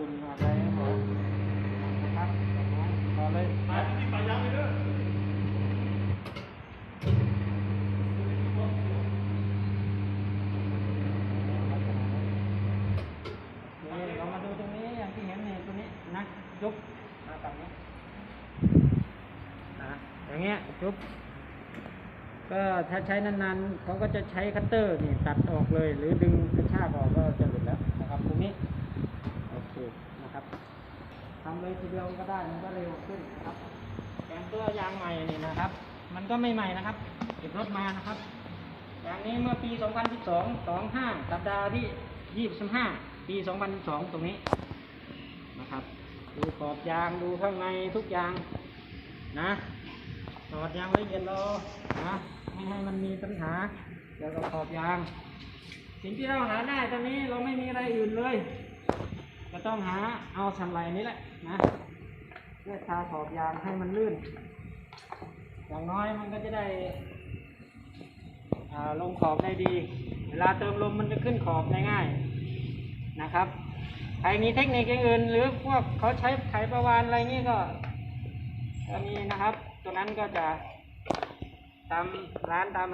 ฝุ่นอะไรให้หมดนะครับต่อเลยไปที่ปลายยางเลยเด้อนี่เรามาดูตรงนี้อย่างที่เห็นนี่ตัวนี้นะยุบมาตับนี้นะอย่างเงี้ยยุบก็ถ้าใช้นานๆเขาก็จะใช้คัตเตอร์นี่ตัดออกเลย หรือดึงกระชากออกก็จะหลุดแล้วนะครับตรงนี้โอเคนะครับ ทำเลยทีเดียวก็ได้มันก็เร็วขึ้นนะครับแกนตัวยางใหม่นี่นะครับ มันก็ไม่ใหม่นะครับเก็บรถมานะครับอย่างนี้เมื่อปี 2012 25 สัปดาห์ที่ 25 ปี 2012 ตรงนี้นะครับ ดูขอบยางดูข้างในทุกอย่างนะตอดยางละเอียดรอนะไม่ให้มันมีปัญหาเกี่ยวกับขอบยาง สิ่งที่เราหาได้ตอนนี้เราไม่มีอะไรอื่นเลย ก็ต้องหาเอาสันไหลนี้แหละนะเพื่อทาขอบยางให้มันลื่น อย่างน้อยมันก็จะได้ลงขอบได้ดี เวลาเติมลมมันจะขึ้นขอบได้ง่ายนะครับใครมีเทคนิคอย่างอื่น หรือพวกเขาใช้ไขประวานอะไรเงี้ยก็ก็มีนะครับ ตัวนั้นก็จะตามร้านตาม